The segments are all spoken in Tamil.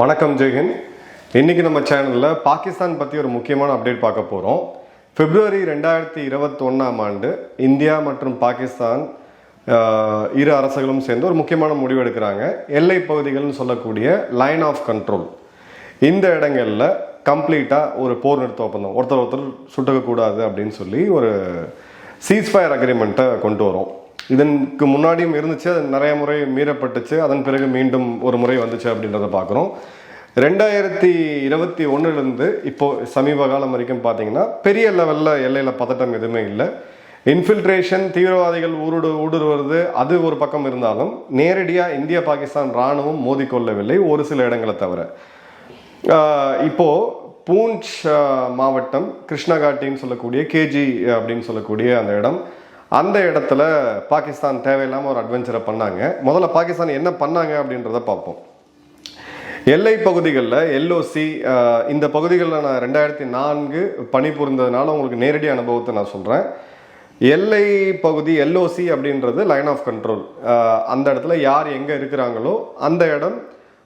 வணக்கம் ஜெயஹிந்த் இன்றைக்கி நம்ம சேனலில் பாகிஸ்தான் பற்றி ஒரு முக்கியமான அப்டேட் பார்க்க போகிறோம் பிப்ரவரி ரெண்டாயிரத்தி இருபத்தொன்னாம் ஆண்டு இந்தியா மற்றும் பாகிஸ்தான் இரு அரசுகளும் சேர்ந்து ஒரு முக்கியமான முடிவு எடுக்கிறாங்க. எல்லை பகுதிகள்னு சொல்லக்கூடிய லைன் ஆஃப் கண்ட்ரோல் இந்த இடங்களில் கம்ப்ளீட்டாக ஒரு போர் நிறுத்த ஒப்பந்தம். ஒருத்தர் ஒருத்தர் சுட்டுக்கக்கூடாது அப்படின்னு சொல்லி ஒரு சீஸ்ஃபயர் அக்ரிமெண்ட்டை கொண்டு வரோம். இதற்கு முன்னாடியும் இருந்துச்சு அது நிறைய முறை மீறப்பட்டுச்சு. அதன் பிறகு மீண்டும் ஒரு முறை வந்துச்சு அப்படின்றத பார்க்குறோம். ரெண்டாயிரத்தி இருபத்தி ஒன்றுலேருந்து இப்போது சமீப காலம் வரைக்கும் பார்த்தீங்கன்னா பெரிய லெவலில் எல்லையில் பதட்டம் எதுவுமே இல்லை. இன்ஃபில்ட்ரேஷன் தீவிரவாதிகள் ஊருடு ஊடுருவது அது ஒரு பக்கம் இருந்தாலும் நேரடியாக இந்திய பாகிஸ்தான் இராணுவம் மோதிக்கொள்ளவில்லை ஒரு சில இடங்களை தவிர. இப்போது பூஞ்ச் மாவட்டம் கிருஷ்ணகாட்டின்னு சொல்லக்கூடிய கேஜி அப்படின்னு சொல்லக்கூடிய அந்த இடம் அந்த இடத்துல பாகிஸ்தான் தேவையில்லாமல் ஒரு அட்வென்ச்சரை பண்ணாங்க. முதல்ல பாகிஸ்தான் என்ன பண்ணாங்க அப்படின்றத பார்ப்போம். எல்லை பகுதிகளில் எல்ஓசி இந்த பகுதிகளில் நான் ரெண்டாயிரத்தி நான்கு பணிபுரிந்ததுனால உங்களுக்கு நேரடி அனுபவத்தை நான் சொல்கிறேன் எல்லை பகுதி எல்ஓசி அப்படின்றது லைன் ஆஃப் கண்ட்ரோல் அந்த இடத்துல யார் எங்கே இருக்கிறாங்களோ அந்த இடம்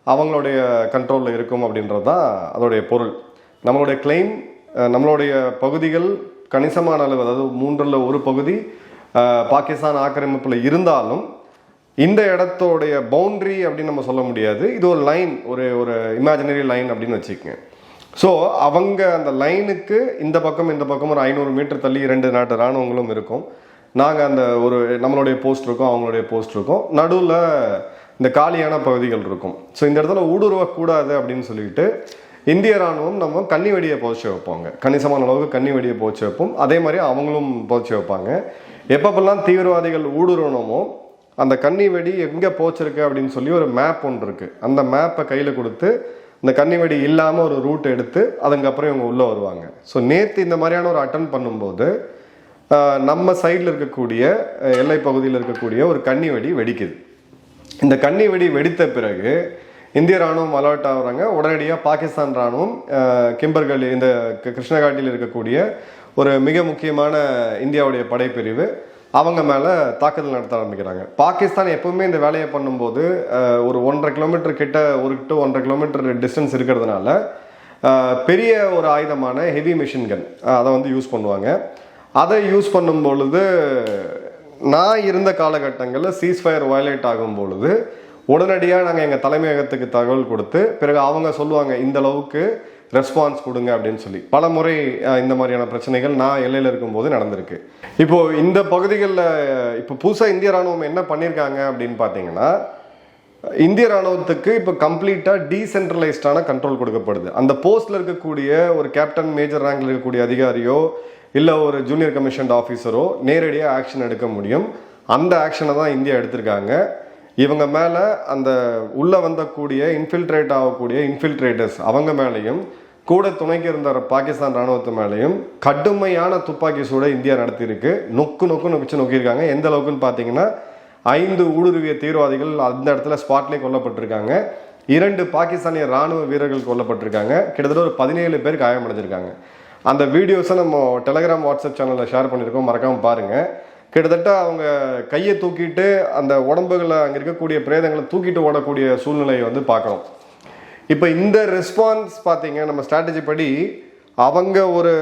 அவங்களுடைய கண்ட்ரோலில் இருக்கும் அப்படின்றது தான் அதோடைய பொருள். நம்மளுடைய கிளைம் நம்மளுடைய பகுதிகள் கணிசமான அளவு அதாவது மூன்றில் ஒரு பகுதி பாகிஸ்தான் ஆக்கிரமிப்பில் இருந்தாலும் இந்த இடத்தோடைய பவுண்ட்ரி அப்படின்னு நம்ம சொல்ல முடியாது. இது ஒரு லைன் ஒரு ஒரு இமேஜினரி லைன் அப்படின்னு வச்சுக்கோங்க. ஸோ அவங்க அந்த லைனுக்கு இந்த பக்கம் இந்த பக்கம் ஒரு ஐநூறு மீட்டர் தள்ளி இரண்டு நாட்டு இராணுவங்களும் இருக்கும். நாங்கள் அந்த ஒரு நம்மளுடைய போஸ்ட் இருக்கும் அவங்களுடைய போஸ்ட் இருக்கும். நடுவில் இந்த காலியான பகுதிகள் இருக்கும். ஸோ இந்த இடத்துல ஊடுருவக்கூடாது அப்படின்னு சொல்லிட்டு இந்திய ராணுவம் நம்ம கன்னி வெடியை புதைச்சி வைப்பாங்க. கணிசமான அளவுக்கு கன்னி வெடியை புதைச்சி வைப்போம். அதே மாதிரி அவங்களும் புதைச்சி வைப்பாங்க. எப்பப்பெல்லாம் தீவிரவாதிகள் ஊடுருவணுமோ அந்த கன்னி வெடி எங்கே போச்சிருக்கு அப்படின்னு சொல்லி ஒரு மேப் ஒன்று இருக்குது அந்த மேப்பை கையில் கொடுத்து இந்த கன்னி வெடி இல்லாமல் ஒரு ரூட் எடுத்து அதுக்கப்புறம் இவங்க உள்ளே வருவாங்க. ஸோ நேற்று இந்த மாதிரியான ஒரு அட்டன் பண்ணும்போது நம்ம சைடில் இருக்கக்கூடிய எல்லை பகுதியில் இருக்கக்கூடிய ஒரு கன்னி வெடி வெடிக்குது. இந்த கன்னி வெடி வெடித்த பிறகு இந்திய ராணுவம் அலர்ட் ஆகுறாங்க. உடனடியாக பாகிஸ்தான் ராணுவம் கிம்பர்கள் இந்த கி- கிருஷ்ணகாட்டில் இருக்கக்கூடிய ஒரு மிக முக்கியமான இந்தியாவுடைய படைப்பிரிவு. அவங்க மேலே தாக்குதல் நடத்த ஆரம்பிக்கிறாங்க. பாகிஸ்தான் எப்பவுமே இந்த வேலையை பண்ணும்போது ஒரு ஒன்றரை கிலோமீட்டர் கிட்ட ஒரு டு ஒன்றரை கிலோமீட்டர் டிஸ்டன்ஸ் இருக்கிறதுனால பெரிய ஒரு ஆயுதமான ஹெவி மிஷின் கன் அதை வந்து யூஸ் பண்ணுவாங்க. அதை யூஸ் பண்ணும் பொழுது நான் இருந்த காலகட்டங்களில் சீஸ்ஃபயர் வயலேட் ஆகும் பொழுது உடனடியாக நாங்கள் எங்கள் தலைமையகத்துக்கு தகவல் கொடுத்து பிறகு அவங்க சொல்லுவாங்க இந்த அளவுக்கு ரெஸ்பான்ஸ் கொடுங்க அப்படின்னு சொல்லி. பல முறை இந்த மாதிரியான பிரச்சனைகள் நான் எல்லையில் இருக்கும்போது நடந்திருக்கு. இப்போது இந்த பகுதிகளில் இப்போ புதுசாக இந்திய ராணுவம் என்ன பண்ணியிருக்காங்க அப்படின்னு பார்த்தீங்கன்னா இந்திய ராணுவத்துக்கு இப்போ கம்ப்ளீட்டாக டீசென்ட்ரலைஸ்டான கண்ட்ரோல் கொடுக்கப்படுது. அந்த போஸ்ட்டில் இருக்கக்கூடிய ஒரு கேப்டன் மேஜர் ரேங்கில் இருக்கக்கூடிய அதிகாரியோ இல்லை ஒரு ஜூனியர் கமிஷன்ட் ஆஃபீஸரோ நேரடியாக ஆக்ஷன் எடுக்க முடியும். அந்த ஆக்ஷனை தான் இந்தியா எடுத்திருக்காங்க. இவங்க மேலே அந்த உள்ளே வந்தக்கூடிய இன்ஃபில்ட்ரேட் ஆகக்கூடிய இன்ஃபில்ட்ரேட்டர்ஸ் அவங்க மேலேயும் கூட துணைக்கு இருந்த பாகிஸ்தான் ராணுவத்து மேலேயும் கடுமையான துப்பாக்கி சூடை இந்தியா நடத்தியிருக்கு. நொக்கு நொக்கு நொக்கிச்சு நோக்கியிருக்காங்க. எந்த அளவுக்குன்னு பார்த்தீங்கன்னா ஐந்து ஊடுருவிய தீவிரவாதிகள் அந்த இடத்துல ஸ்பாட்லேயே கொல்லப்பட்டிருக்காங்க. இரண்டு பாகிஸ்தானிய ராணுவ வீரர்கள் கொல்லப்பட்டிருக்காங்க. கிட்டத்தட்ட ஒரு பதினேழு பேர் காயமடைஞ்சிருக்காங்க. அந்த வீடியோஸை நம்ம டெலகிராம் வாட்ஸ்அப் சேனலில் ஷேர் பண்ணியிருக்கோம். மறக்காமல் பாருங்கள் கிட்டத்தட்ட அவங்க கையை தூக்கிட்டு அந்த உடம்புகளை அங்கே இருக்கக்கூடிய பிரேதங்களை தூக்கிட்டு ஓடக்கூடிய சூழ்நிலையை வந்து பார்க்குறோம் இப்போ இந்த ரெஸ்பான்ஸ் பார்த்தீங்க நம்ம ஸ்ட்ராட்டஜி படி அவங்க ஒரு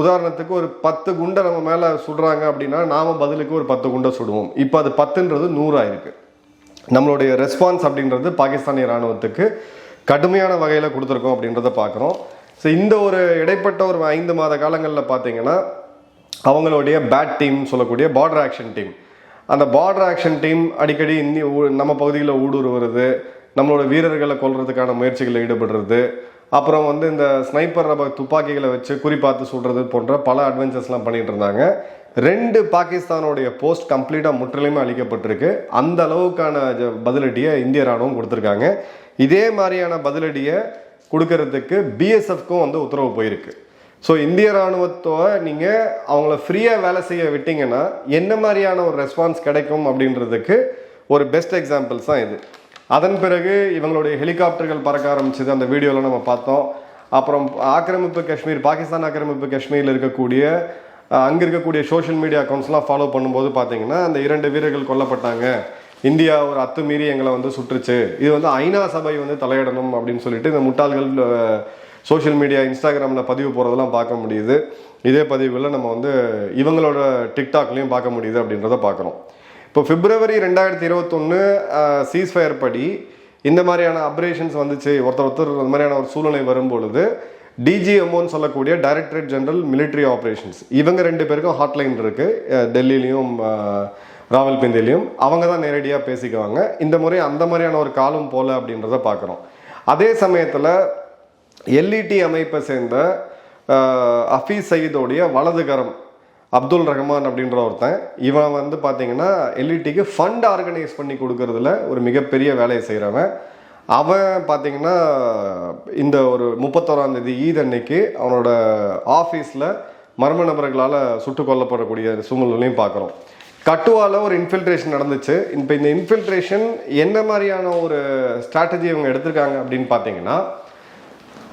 உதாரணத்துக்கு ஒரு பத்து குண்டை நம்ம மேலே சுடுறாங்க அப்படின்னா நாம் பதிலுக்கு ஒரு பத்து குண்டை சுடுவோம். இப்போ அது பத்துன்றது நூறாயிருக்கு நம்மளுடைய ரெஸ்பான்ஸ் அப்படின்றது பாகிஸ்தானிய ராணுவத்துக்கு கடுமையான வகையில் கொடுத்துருக்கோம் அப்படின்றத பார்க்குறோம். ஸோ இந்த ஒரு இடைப்பட்ட ஒரு ஐந்து மாத காலங்களில் பார்த்தீங்கன்னா அவங்களுடைய பேட் டீம் சொல்லக்கூடிய பார்டர் ஆக்ஷன் டீம் அந்த பார்டர் ஆக்ஷன் டீம் அடிக்கடி இந்திய ஊ- நம்ம பகுதியில் ஊடுருவுறது நம்மளோட வீரர்களை கொல்றதுக்கான முயற்சிகளில் ஈடுபடுறது. அப்புறம் வந்து இந்த ஸ்னைப்பர் ரப்பர் துப்பாக்கிகளை வச்சு குறிப்பார்த்து சுடுறது போன்ற பல அட்வென்ச்சர்ஸ்லாம் பண்ணிகிட்டு இருந்தாங்க. ரெண்டு பாகிஸ்தானோடைய போஸ்ட் கம்ப்ளீட்டாக முற்றிலுமே அழிக்கப்பட்டிருக்கு. அந்த அளவுக்கான பதிலடியை இந்திய ராணுவம் கொடுத்துருக்காங்க. இதே மாதிரியான பதிலடியை கொடுக்கறதுக்கு பிஎஸ்எஃப்க்கும் வந்து உத்தரவு போயிருக்கு. ஸோ இந்திய ராணுவத்தோட நீங்கள் அவங்கள ஃப்ரீயாக வேலை செய்ய விட்டீங்கன்னா என்ன மாதிரியான ஒரு ரெஸ்பான்ஸ் கிடைக்கும் அப்படின்றதுக்கு ஒரு பெஸ்ட் எக்ஸாம்பிள்ஸ் தான் இது. அதன் பிறகு இவங்களுடைய ஹெலிகாப்டர்கள் பறக்க ஆரம்பிச்சது அந்த வீடியோவில் நம்ம பார்த்தோம். அப்புறம் ஆக்கிரமிப்பு காஷ்மீர் பாகிஸ்தான் ஆக்கிரமிப்பு காஷ்மீரில் இருக்கக்கூடிய அங்கே இருக்கக்கூடிய சோஷியல் மீடியா அக்கௌண்ட்ஸ்லாம் ஃபாலோ பண்ணும்போது பார்த்தீங்கன்னா அந்த இரண்டு வீரர்கள் கொல்லப்பட்டாங்க. இந்தியா ஒரு அத்துமீறி எங்களை வந்து சுற்றுச்சு இது வந்து ஐநா சபை வந்து தலையிடணும் அப்படின்னு சொல்லிட்டு இந்த முட்டாள்கள் சோஷியல் மீடியா இன்ஸ்டாகிராமில் பதிவு போகிறதெல்லாம் பார்க்க முடியுது. இதே பதிவுகளில் நம்ம வந்து இவங்களோட டிக்டாக்லேயும் பார்க்க முடியுது அப்படின்றத பார்க்குறோம். இப்போ பிப்ரவரி ரெண்டாயிரத்தி இருபத்தொன்று சீஸ்ஃபயர் படி இந்த மாதிரியான அப்ரேஷன்ஸ் வந்துச்சு. ஒருத்தர் ஒருத்தர் இந்த மாதிரியான ஒரு சூழ்நிலை வரும்பொழுது டிஜிஎம்ஓன்னு சொல்லக்கூடிய டைரக்டரேட் ஜெனரல் மிலிட்ரி ஆப்ரேஷன்ஸ் இவங்க ரெண்டு பேருக்கும் ஹாட்லைன் இருக்குது டெல்லியிலையும் ராவல்பிந்திலையும். அவங்க தான் நேரடியாக பேசிக்குவாங்க. இந்த முறை அந்த மாதிரியான ஒரு காலம் போல அப்படின்றத பார்க்குறோம். அதே சமயத்தில் எல்இடி அமைப்பை சேர்ந்த ஹஃபீஸ் சயீதோடைய வலதுகரம் அப்துல் ரஹ்மான் அப்படின்ற ஒருத்தன் இவன் வந்து பார்த்தீங்கன்னா எல்இடிக்கு ஃபண்ட் ஆர்கனைஸ் பண்ணி கொடுக்கறதுல ஒரு மிகப்பெரிய வேலையை செய்கிறவன் அவன் பார்த்தீங்கன்னா இந்த ஒரு முப்பத்தோராம் தேதி ஈத் அன்னைக்கு அவனோட ஆஃபீஸில் மர்ம நபர்களால் சுட்டு கொல்லப்படக்கூடிய சூழ்நிலையும் பார்க்குறோம் கட்டுவால ஒரு இன்ஃபில்ட்ரேஷன் நடந்துச்சு. இப்போ இந்த இன்ஃபில்ட்ரேஷன் என்ன மாதிரியான ஒரு ஸ்ட்ராட்டஜி இவங்க எடுத்திருக்காங்க அப்படின்னு பார்த்தீங்கன்னா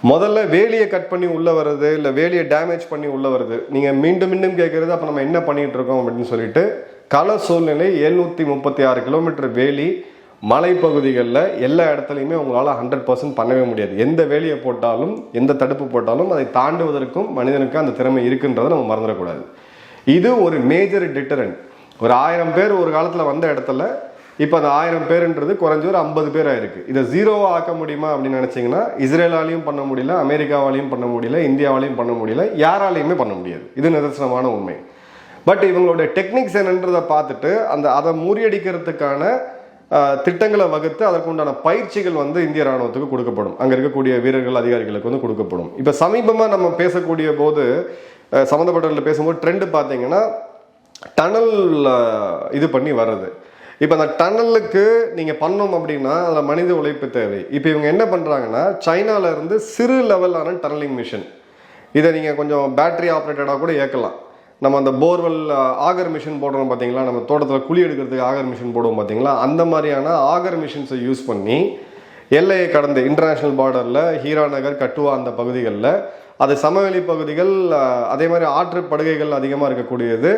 முதல்ல வேலியை கட் பண்ணி உள்ளே வர்றது இல்லை வேலியை டேமேஜ் பண்ணி உள்ளே வருது நீங்கள் மீண்டும் மீண்டும் கேட்குறது அப்போ நம்ம என்ன பண்ணிகிட்டு இருக்கோம் அப்படின்னு சொல்லிட்டு கள சூழ்நிலை எழுநூற்றி முப்பத்தி ஆறு கிலோமீட்டர் வேலி மலைப்பகுதிகளில் எல்லா இடத்துலையுமே உங்களால் ஹண்ட்ரட் பர்சன்ட் பண்ணவே முடியாது. எந்த வேலியை போட்டாலும் எந்த தடுப்பு போட்டாலும் அதை தாண்டுவதற்கும் மனிதனுக்கு அந்த திறமை இருக்குன்றதை நம்ம மறந்துடக்கூடாது. இது ஒரு மேஜர் டிட்டரண்ட் ஒரு ஆயிரம் பேர் ஒரு காலத்தில் வந்த இடத்துல இப்போ அந்த ஆயிரம் பேருன்றது குறைஞ்ச ஒரு ஐம்பது பேர் ஆயிருக்கு இதை ஜீரோவா ஆக்க முடியுமா அப்படின்னு நினச்சிங்கன்னா இஸ்ரேலாலையும் பண்ண முடியல அமெரிக்காவாலையும் பண்ண முடியல இந்தியாவாலையும் பண்ண முடியல யாராலையுமே பண்ண முடியாது. இது நிதர்சனமான உண்மை. பட் இவங்களுடைய டெக்னிக்ஸ் என்னன்றதை பார்த்துட்டு அந்த அதை முறியடிக்கிறதுக்கான திட்டங்களை வகுத்து அதற்குண்டான பயிற்சிகள் வந்து இந்திய ராணுவத்துக்கு கொடுக்கப்படும். அங்கே இருக்கக்கூடிய வீரர்கள் அதிகாரிகளுக்கு வந்து கொடுக்கப்படும். இப்போ சமீபமாக நம்ம பேசக்கூடிய போது சம்மந்தப்பட்டவர்கள் பேசும்போது ட்ரெண்ட் பார்த்தீங்கன்னா டனல் இது பண்ணி வர்றது. இப்போ அந்த டனலுக்கு நீங்கள் பண்ணோம் அப்படின்னா அதில் மனித உழைப்பு தேவை. இப்போ இவங்க என்ன பண்ணுறாங்கன்னா சைனாவிலேருந்து சிறு லெவலான டனலிங் மிஷின். இதை நீங்கள் கொஞ்சம் பேட்டரி ஆப்ரேட்டடாக கூட இயக்கலாம். நம்ம அந்த போர்வெல் ஆகர் மிஷின் போடுறோம் பார்த்தீங்களா நம்ம தோட்டத்தில் குழி எடுக்கிறதுக்கு ஆகர் மிஷின் போடுவோம் பார்த்தீங்களா அந்த மாதிரியான ஆகர் மிஷின்ஸை யூஸ் பண்ணி எல்லையை கடந்து இன்டர்நேஷ்னல் பார்டரில் ஹீரா நகர் கட்டுவா அந்த பகுதிகளில். அது சமவெளி பகுதிகள் அதே மாதிரி ஆற்று படுகைகள் அதிகமாக இருக்கக்கூடியது.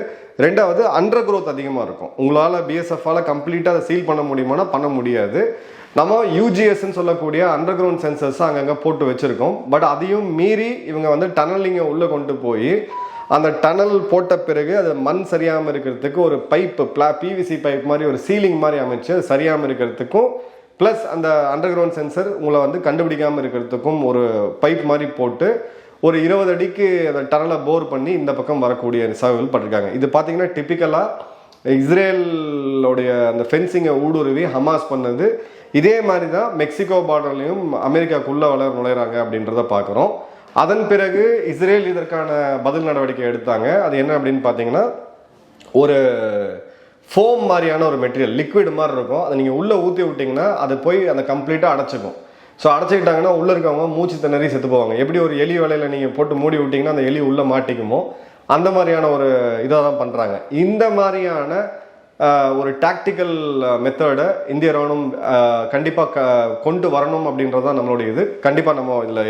ரெண்டாவது அண்டர் குரோத் அதிகமாக இருக்கும். உங்களால் பிஎஸ்எஃபால் கம்ப்ளீட்டாக அதை சீல் பண்ண முடியுமானா பண்ண முடியாது. நம்ம யூஜிஎஸ்ன்னு சொல்லக்கூடிய அண்டர் கிரவுண்ட் சென்சர்ஸ் அங்கங்கே போட்டு வச்சுருக்கோம். பட் அதையும் மீறி இவங்க வந்து டனலிங்கை உள்ளே கொண்டு போய் அந்த டனல் போட்ட பிறகு அது மண் சரியாமல் இருக்கிறதுக்கு ஒரு பைப்பு பிளா பிவிசி பைப் மாதிரி ஒரு சீலிங் மாதிரி அமைச்சு அது சரியாமல் இருக்கிறதுக்கும் ப்ளஸ் அந்த அண்டர் கிரவுண்ட் சென்சர் உங்களை வந்து கண்டுபிடிக்காமல் இருக்கிறதுக்கும் ஒரு பைப் மாதிரி போட்டு ஒரு இருபது அடிக்கு அந்த டனலை போர் பண்ணி இந்த பக்கம் வரக்கூடிய சேவைகள் பண்ணிருக்காங்க இது பார்த்தீங்கன்னா டிப்பிக்கலாக இஸ்ரேலோடைய அந்த ஃபென்சிங்கை ஊடுருவி ஹமாஸ் பண்ணது. இதே மாதிரி தான் மெக்சிகோ பார்டர்லையும் அமெரிக்காக்குள்ளே வளர் நுழையிறாங்க அப்படின்றத பார்க்குறோம் அதன் பிறகு இஸ்ரேல் இதற்கான பதில் நடவடிக்கை எடுத்தாங்க. அது என்ன அப்படின்னு பார்த்தீங்கன்னா ஒரு ஃபோம் மாதிரியான ஒரு மெட்டீரியல் லிக்விட் மாதிரி இருக்கும். அதை நீங்கள் உள்ளே ஊற்றி விட்டிங்கன்னா அது போய் அந்த கம்ப்ளீட்டாக அடைச்சிக்கும். ஸோ அடைச்சிக்கிட்டாங்கன்னா உள்ளே இருக்கவங்க மூச்சு திணறி செத்து போவாங்க. எப்படி ஒரு எலி வலையில் நீங்கள் போட்டு மூடி விட்டிங்கன்னா அந்த எலி உள்ளே மாட்டிக்குமோ அந்த மாதிரியான ஒரு இதாக தான் பண்ணுறாங்க இந்த மாதிரியான ஒரு டாக்டிக்கல் மெத்தடை இந்திய ராணுவம் கண்டிப்பாக க கொண்டு வரணும் அப்படின்றது தான் நம்மளுடைய இது. கண்டிப்பாக நம்ம இதில்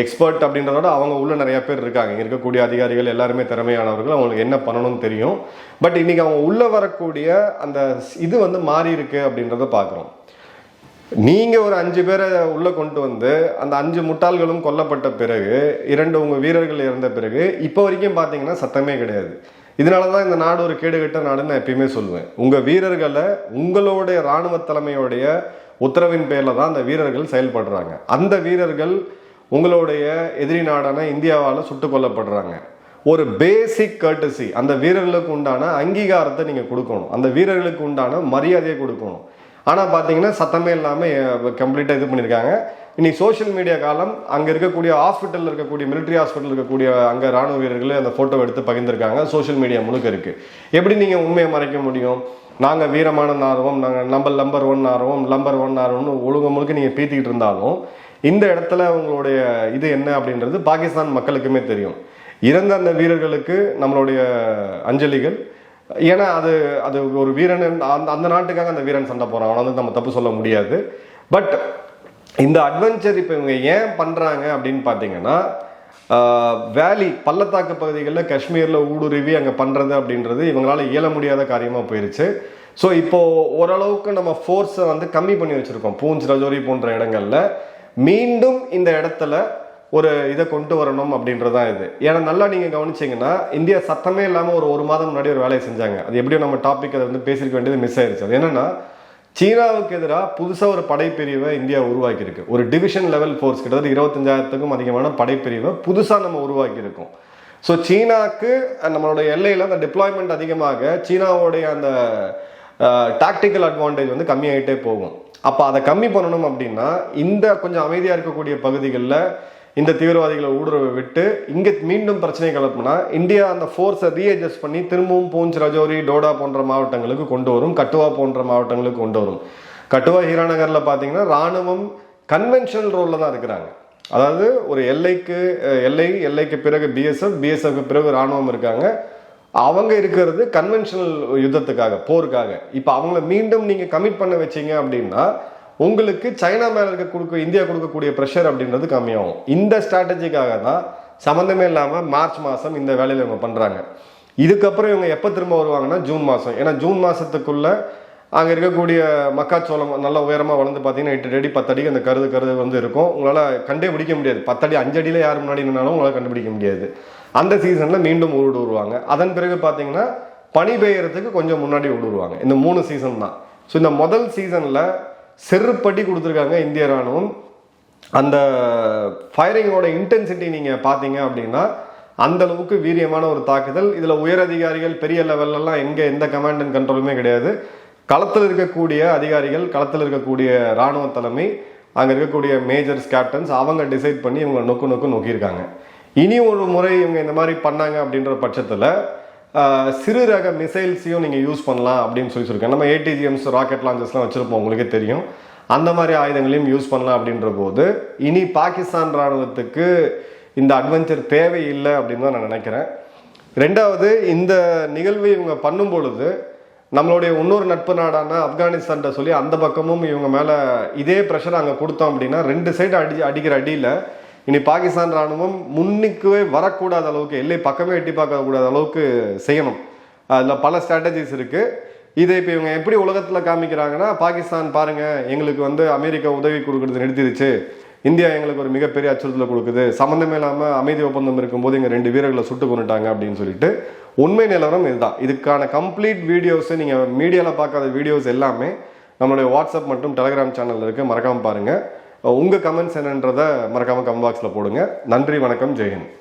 எக்ஸ்பர்ட் அப்படின்றதோட அவங்க உள்ள நிறைய பேர் இருக்காங்க. இங்கே இருக்கக்கூடிய அதிகாரிகள் எல்லாருமே திறமையானவர்கள். அவங்களுக்கு என்ன பண்ணணும்னு தெரியும். பட் இன்னைக்கு அவங்க உள்ள வரக்கூடிய அந்த இது வந்து மாறி இருக்கு அப்படின்றத பார்க்குறோம் நீங்க ஒரு அஞ்சு பேரை உள்ள கொண்டு வந்து அந்த அஞ்சு முட்டாள்களும் கொல்லப்பட்ட பிறகு இரண்டு உங்க வீரர்கள் இறந்த பிறகு இப்போ வரைக்கும் பார்த்தீங்கன்னா சத்தமே கிடையாது. இதனால தான் இந்த நாடு ஒரு கேடுகட்ட நாடுன்னு நான் எப்பயுமே சொல்லுவேன். உங்க வீரர்களை உங்களுடைய இராணுவ தலைமையுடைய உத்தரவின் பேர்ல தான் அந்த வீரர்கள் செயல்படுறாங்க. அந்த வீரர்கள் உங்களுடைய எதிரி நாடான இந்தியாவால் சுட்டுக் கொல்லப்படுறாங்க. ஒரு பேசிக் கர்டசி அந்த வீரர்களுக்கு உண்டான அங்கீகாரத்தை நீங்கள் கொடுக்கணும். அந்த வீரர்களுக்கு உண்டான மரியாதையை கொடுக்கணும். ஆனால் பார்த்தீங்கன்னா சத்தமே இல்லாமல் கம்ப்ளீட்டாக இது பண்ணியிருக்காங்க இன்னைக்கு சோஷியல் மீடியா காலம் அங்கே இருக்கக்கூடிய ஹாஸ்பிட்டலில் இருக்கக்கூடிய மிலிட்ரி ஹாஸ்பிட்டல் இருக்கக்கூடிய அங்கே ராணுவ வீரர்கள் அந்த ஃபோட்டோ எடுத்து பகிர்ந்துருக்காங்க. சோஷியல் மீடியா முழுக்க இருக்குது எப்படி நீங்கள் உண்மையை மறைக்க முடியும்? நாங்கள் வீரமான ஆர்வம் நாங்கள் நம்பர் நம்பர் ஒன் ஆர்வம் நம்பர் ஒன் ஆர்வம்னு ஒழுங்கு முழுக்க நீங்கள் பீத்திக்கிட்டு இருந்தாலும் இந்த இடத்துல அவங்களுடைய இது என்ன அப்படின்றது பாகிஸ்தான் மக்களுக்குமே தெரியும். இறந்த அந்த வீரர்களுக்கு நம்மளுடைய அஞ்சலிகள் ஏன்னா அது அது ஒரு வீரன் அந்த அந்த நாட்டுக்காக அந்த வீரன் சண்டை போகிறான் அவனை வந்து நம்ம தப்பு சொல்ல முடியாது. பட் இந்த அட்வென்ச்சர் இப்போ இவங்க ஏன் பண்ணுறாங்க அப்படின்னு பார்த்தீங்கன்னா வேலி பள்ளத்தாக்கு பகுதிகளில் காஷ்மீரில் ஊடுருவி அங்கே பண்ணுறது அப்படின்றது இவங்களால இயல முடியாத காரியமாக போயிருச்சு. ஸோ இப்போ ஓரளவுக்கு நம்ம ஃபோர்ஸை வந்து கம்மி பண்ணி வச்சுருக்கோம். பூஞ்ச் ரஜோரி போன்ற இடங்களில். மீண்டும் இந்த இடத்துல ஒரு இதை கொண்டு வரணும் அப்படின்றது தான் இது. ஏன்னா நல்லா நீங்கள் கவனிச்சிங்கன்னா இந்தியா சத்தமே இல்லாமல் ஒரு ஒரு மாதம் முன்னாடி ஒரு வேலையை செஞ்சாங்க. அது எப்படியோ நம்ம டாபிக் அதை வந்து பேசியிருக்க வேண்டியது மிஸ் ஆயிருச்சு. அது என்னென்னா சீனாவுக்கு எதிராக புதுசாக ஒரு படைப்பிரிவை இந்தியா உருவாக்கியிருக்கு. ஒரு டிவிஷன் லெவல் ஃபோர்ஸ் கிட்டத்தட்ட இருபத்தஞ்சாயிரத்துக்கும் அதிகமான படைப்பிரிவை புதுசாக நம்ம உருவாக்கியிருக்கோம். ஸோ சீனாவுக்கு நம்மளோட எல்லையில் அந்த டிப்ளாய்மெண்ட் அதிகமாக சீனாவுடைய அந்த டாக்டிக்கல் அட்வான்டேஜ் வந்து கம்மியாயிட்டே போகும். அப்போ அதை கம்மி பண்ணணும் அப்படின்னா இந்த கொஞ்சம் அமைதியாக இருக்கக்கூடிய பகுதிகளில் இந்த தீவிரவாதிகளை ஊடுருவ விட்டு இங்கே மீண்டும் பிரச்சனை கிளப்புனா இந்தியா அந்த ஃபோர்ஸை ரீஅட்ஜஸ்ட் பண்ணி திரும்பவும் பூஞ்ச் ரஜோரி டோடா போன்ற மாவட்டங்களுக்கு கொண்டு வரும் கட்டுவா போன்ற மாவட்டங்களுக்கு கொண்டு வரும். கட்டுவா ஹீராநகரில் பார்த்தீங்கன்னா ராணுவம் கன்வென்ஷனல் ரோலில் தான் இருக்கிறாங்க. அதாவது ஒரு எல்லைக்கு எல்லை எல்லைக்கு பிறகு பிஎஸ்எஃப் பிஎஸ்எஃப்க்கு பிறகு ராணுவம் இருக்காங்க. அவங்க இருக்கிறது கன்வென்ஷனல் யுத்தத்துக்காக போருக்காக. இப்போ அவங்கள மீண்டும் நீங்கள் கமிட் பண்ண வச்சீங்க அப்படின்னா உங்களுக்கு சைனா மேலே இருக்க கொடுக்க இந்தியா கொடுக்கக்கூடிய ப்ரெஷர் அப்படின்றது கம்மியாகும். இந்த ஸ்ட்ராட்டஜிக்காக தான் சம்மந்தமே இல்லாமல் மார்ச் மாதம் இந்த வேலையில் இவங்க பண்ணுறாங்க இதுக்கப்புறம் இவங்க எப்போ திரும்ப வருவாங்கன்னா ஜூன் மாதம் ஏன்னா ஜூன் மாதத்துக்குள்ளே அங்கே இருக்கக்கூடிய மக்காச்சோளம் நல்ல உயரமாக வளர்ந்து பார்த்தீங்கன்னா எட்டு அடி பத்தடிக்கு அந்த கருது கருது வந்து இருக்கும். உங்களால் கண்டே பிடிக்க முடியாது. பத்தடி அஞ்சு அடியில யார் முன்னாடி நின்னாலும் உங்களால் கண்டுபிடிக்க முடியாது. அந்த சீசனில் மீண்டும் ஊடு வருவாங்க. அதன் பிறகு பார்த்தீங்கன்னா பனி பெய்யறதுக்கு கொஞ்சம் முன்னாடி ஊடுருவாங்க இந்த மூணு சீசன் தான். ஸோ இந்த முதல் சீசனில் செருப்படி கொடுத்துருக்காங்க இந்திய ராணுவம். அந்த ஃபயரிங்கோட இன்டென்சிட்டி நீங்கள் பார்த்தீங்க அப்படின்னா அந்த அளவுக்கு வீரியமான ஒரு தாக்குதல். இதில் உயர் அதிகாரிகள் பெரிய லெவல்லலாம் எங்கே எந்த கமாண்ட் அண்ட் கண்ட்ரோலுமே கிடையாது. களத்தில் இருக்கக்கூடிய அதிகாரிகள் களத்தில் இருக்கக்கூடிய ராணுவ தலைமை அங்கே இருக்கக்கூடிய மேஜர்ஸ் கேப்டன்ஸ் அவங்க டிசைட் பண்ணி இவங்க நொக்கு நொக்கு நோக்கியிருக்காங்க. இனி ஒரு முறை இவங்க இந்த மாதிரி பண்ணாங்க அப்படின்ற பட்சத்தில் சிறு ரக மிசைல்ஸையும் நீங்கள் யூஸ் பண்ணலாம் அப்படின்னு சொல்லி சொல்லியிருக்காங்க நம்ம ஏடிஜிஎம்ஸ் ராக்கெட் லான்ச்சஸ்லாம் வச்சுருப்போம் உங்களுக்கே தெரியும். அந்த மாதிரி ஆயுதங்களையும் யூஸ் பண்ணலாம் அப்படின்ற போது இனி பாகிஸ்தான் ராணுவத்துக்கு இந்த அட்வென்ச்சர் தேவையில்லை அப்படின்னு தான் நான் நினைக்கிறேன். ரெண்டாவது இந்த நிகழ்வை இவங்க பண்ணும் பொழுது நம்மளுடைய இன்னொரு நட்பு நாடான ஆப்கானிஸ்தான்கிட்ட சொல்லி அந்த பக்கமும் இவங்க மேலே இதே ப்ரெஷர் அங்கே கொடுத்தோம் அப்படின்னா ரெண்டு சைடு அடி அடிக்கிற அடியில் இனி பாகிஸ்தான் ராணுவம் முன்னுக்குவே வரக்கூடாத அளவுக்கு எல்லை பக்கமே எட்டி பார்க்கக்கூடாத அளவுக்கு செய்யணும். அதில் பல ஸ்ட்ராட்டஜிஸ் இருக்குது இதை இப்போ இவங்க எப்படி உலகத்தில் காமிக்கிறாங்கன்னா பாகிஸ்தான் பாருங்கள் எங்களுக்கு வந்து அமெரிக்கா உதவி கொடுக்கறது நிறுத்திடுச்சு இந்தியா எங்களுக்கு ஒரு மிகப்பெரிய அச்சுறுத்தலை கொடுக்குது. சம்மந்தமே இல்லாமல் அமைதி ஒப்பந்தம் இருக்கும்போது எங்கள் ரெண்டு வீரர்களை சுட்டு கொண்டுட்டாங்க அப்படின்னு சொல்லிட்டு உண்மை நிலவரம் இதுதான். இதுக்கான கம்ப்ளீட் வீடியோஸு நீங்கள் மீடியாவில் பார்க்காத வீடியோஸ் எல்லாமே நம்மளுடைய வாட்ஸ்அப் மற்றும் டெலிகிராம் சேனலில் இருக்குது மறக்காமல் பாருங்கள் உங்கள் கமெண்ட்ஸ் என்னன்றதை மறக்காமல் கம் பாக்ஸில் போடுங்க. நன்றி வணக்கம் ஜெயஹிந்த்